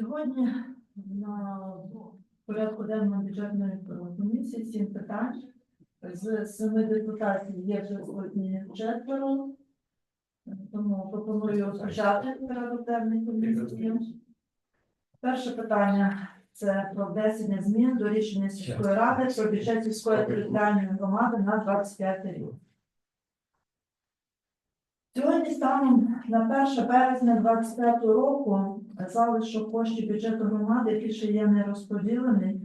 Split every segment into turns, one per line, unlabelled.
Сьогодні на порядку денного бюджетної комісії сім питань. З семи депутатів є присутні четверо. Тому пропоную розпочати порядок денний комісії. Перше питання це про внесення змін до рішення сільської ради про бюджет сільської територіальної громади на 25 рік. Сьогодні станом на 1 березня 2025 року залишок коштів бюджету громади, який ще є не розподілений,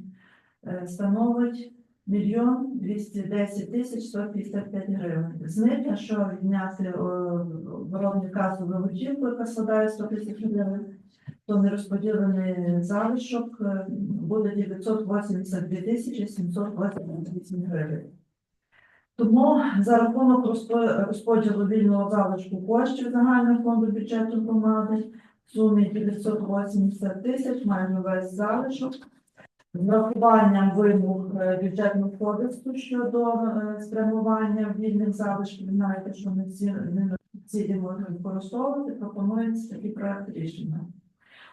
е, становить мільйон 210 тисяч 155 гривень. З них, якщо відняти оборонну касову готівку, яка складає 100 тисяч гривень, то нерозподілений залишок е, буде 982 тисячі 728 гривень. Тому за рахунок розподілу вільного залишку коштів загального фонду бюджету громади в сумі 980 тисяч маємо весь залишок. З врахуванням вимог е, бюджетного кодексу щодо е, спрямування вільних залишків, знаєте, що не всі не можна використовувати, пропонується такий проект рішення.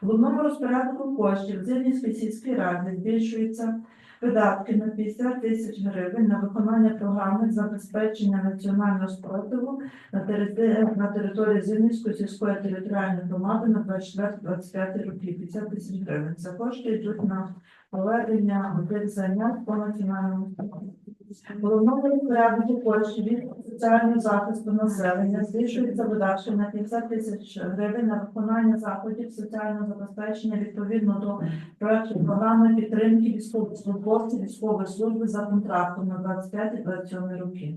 В одному розпорядку коштів в Зимнівській сільській раді збільшується видатки на 50 тисяч гривень на виконання програми забезпечення національного спротиву на території, на території Зимнівської сільської територіальної громади на 24-25 роки 50 тисяч гривень. Це кошти йдуть на проведення один занять по національному спротиву. Розпорядку коштів від соціального захисту населення збільшується видатки на 50 тисяч гривень на виконання заходів соціального забезпечення відповідно до проекту програми підтримки військовослужбовців військової служби за контрактом на 25-27 роки.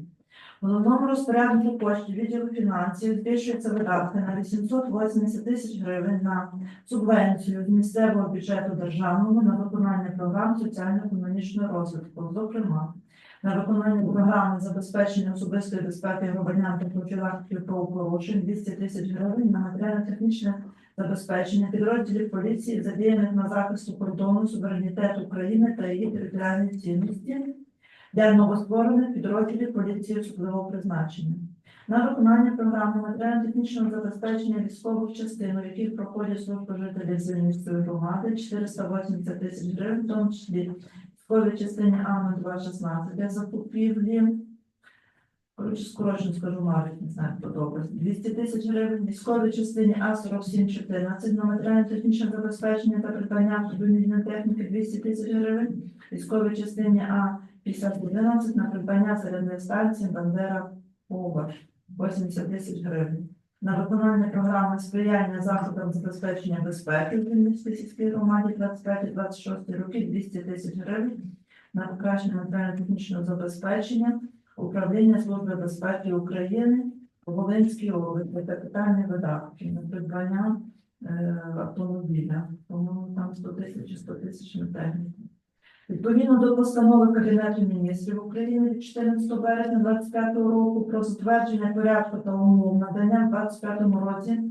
Головному розпорядку коштів відділу фінансів збільшується видатки на 880 тисяч гривень на субвенцію з місцевого бюджету державного на виконання програм соціально-економічного розвитку, зокрема на виконання програми забезпечення особистої безпеки громадян та профілактики правопорушень 200 тисяч гривень на матеріально-технічне забезпечення підрозділів поліції, задіяних на захисту кордону, суверенітету України та її територіальної цінності для новостворених підрозділів поліції особливого призначення. На виконання програми матеріально-технічного забезпечення військових частин, у яких проходять службу жителів Зеленської громади 480 тисяч гривень, в тому числі військовій частині А 216 для закупівлі. Коротше, скорочено скажу, навіть не знаю, подобається. 200 тисяч гривень, військовій частині А 4714 на матеріально-технічне забезпечення та придбання автомобільної техніки 200 тисяч гривень, військовій частині А 5011 на придбання зарядної станції Бандера Повар 80 тисяч гривень. На виконання програми сприяння заходам забезпечення безпеки в Вінницькій сільській громаді 25-26 роки 200 тисяч гривень. На покращення матеріально-технічного забезпечення управління Служби безпеки України у Волинській області капітальні видатки на придбання е, автомобіля. Тому там 100 тисяч 100 тисяч на техніку. Відповідно до постанови Кабінету міністрів України від 14 березня 2025 року про затвердження порядку та умов надання в 2025 році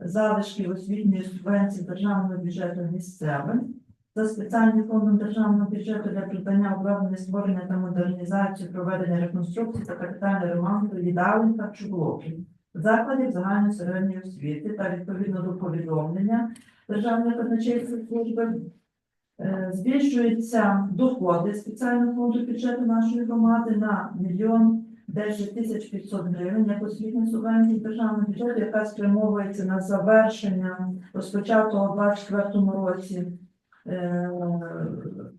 залишків освітньої субвенції державного бюджету місцевим за спеціальним фондом державного бюджету для придбання обладнання створення та модернізації, проведення реконструкції та капітального ремонту їдалень та блоків закладів загальної середньої освіти та відповідно до повідомлення Державної казначейської служби Збільшуються доходи спеціального фонду бюджету нашої громади на мільйон 10 тисяч 500 гривень як освітня субвенція державного бюджету, яка спрямовується на завершення розпочатого у 2024 році е,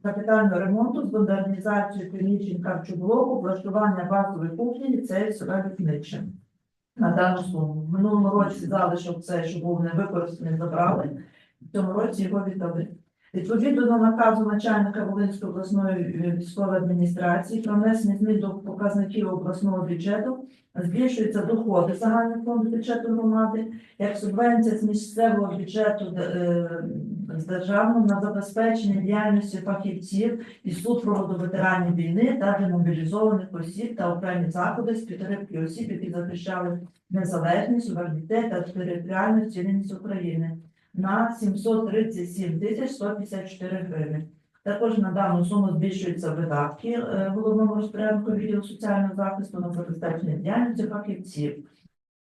капітального ремонту з модернізацією приміщень харчоблоку, влаштування базової кухні ліцею села Вікниче. На дану суму. В минулому році залишок цей, що був не використаний, забрали. В цьому році його віддали. Відповідно до наказу начальника Волинської обласної е, військової адміністрації про внесення змін до показників обласного бюджету збільшуються доходи загального фонду бюджету громади, як субвенція з місцевого бюджету е, з державного на забезпечення діяльності фахівців і супроводу ветеранів війни та демобілізованих осіб та окремі заходи з підтримки осіб, які захищали незалежність, суверенітет та територіальну цілісність України на 737 тисяч 154 гривень. Також на дану суму збільшуються видатки е, головному розпорядку відділу соціального захисту на забезпечення діяльності фахівців